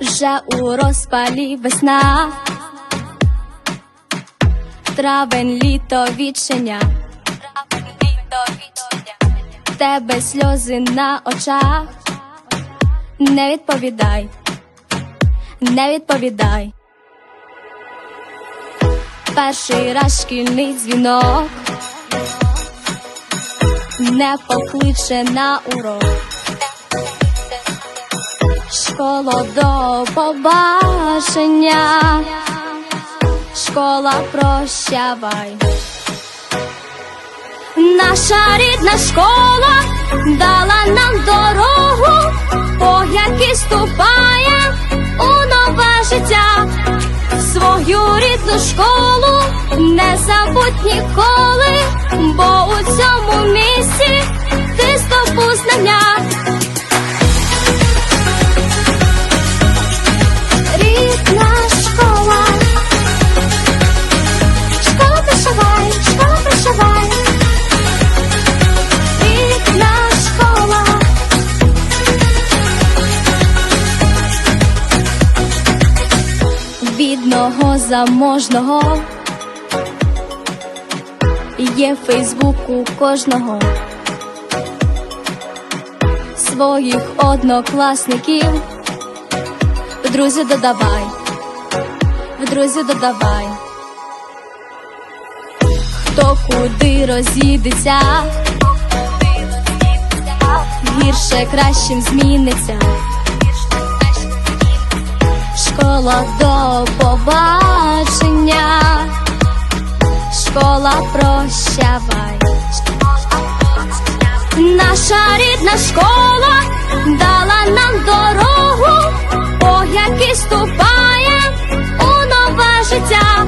вже у розпалі весна, травень, літо, вічення, В тебе сльози на очах, не відповідай, не відповідай. Перший раз шкільний дзвінок не покличе на урок. Школа до побачення, школа прощавай. Наша рідна школа дала нам дорогу, по якій ступає у нове життя. Свою рідну школу не забудь ніколи, бо у цьому місці Бідного заможного є в Фейсбуку кожного своїх однокласників. В друзі додавай, в друзі додавай. Хто куди розійдеться, гірше кращим зміниться. Школа до Наша рідна школа дала нам дорогу, по якій ступає у нове життя.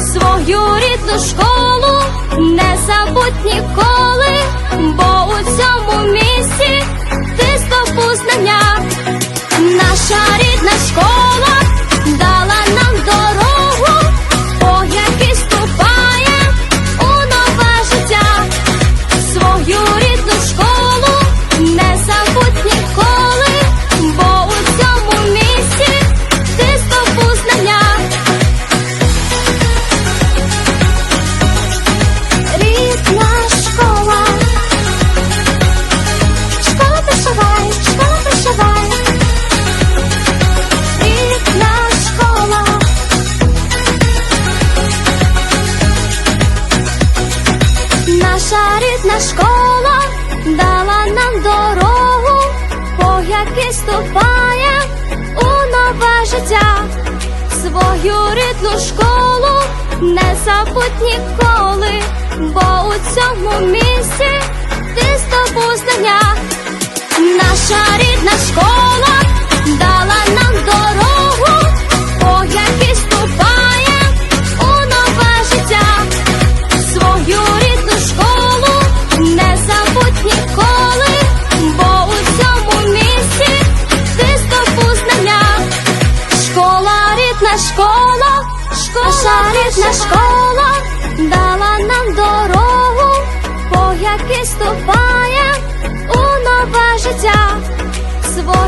Свою рідну школу не забудь ніколи, бо у цьому місці ти здобув знання. Наша рідна школа Свою рідну школу не забудь ніколи, бо у цьому місці ти здобув знання. Наша рідна школа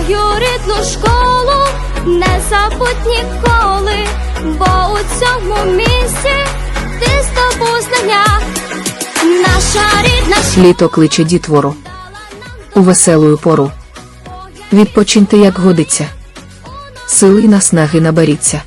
Свою рідну школу не забудь ніколи, бо у цьому місці ти здобув знання. Наша рідна Літо кличе дітвору. У веселую пору. Відпочиньте як годиться. Сили і наснаги наберіться.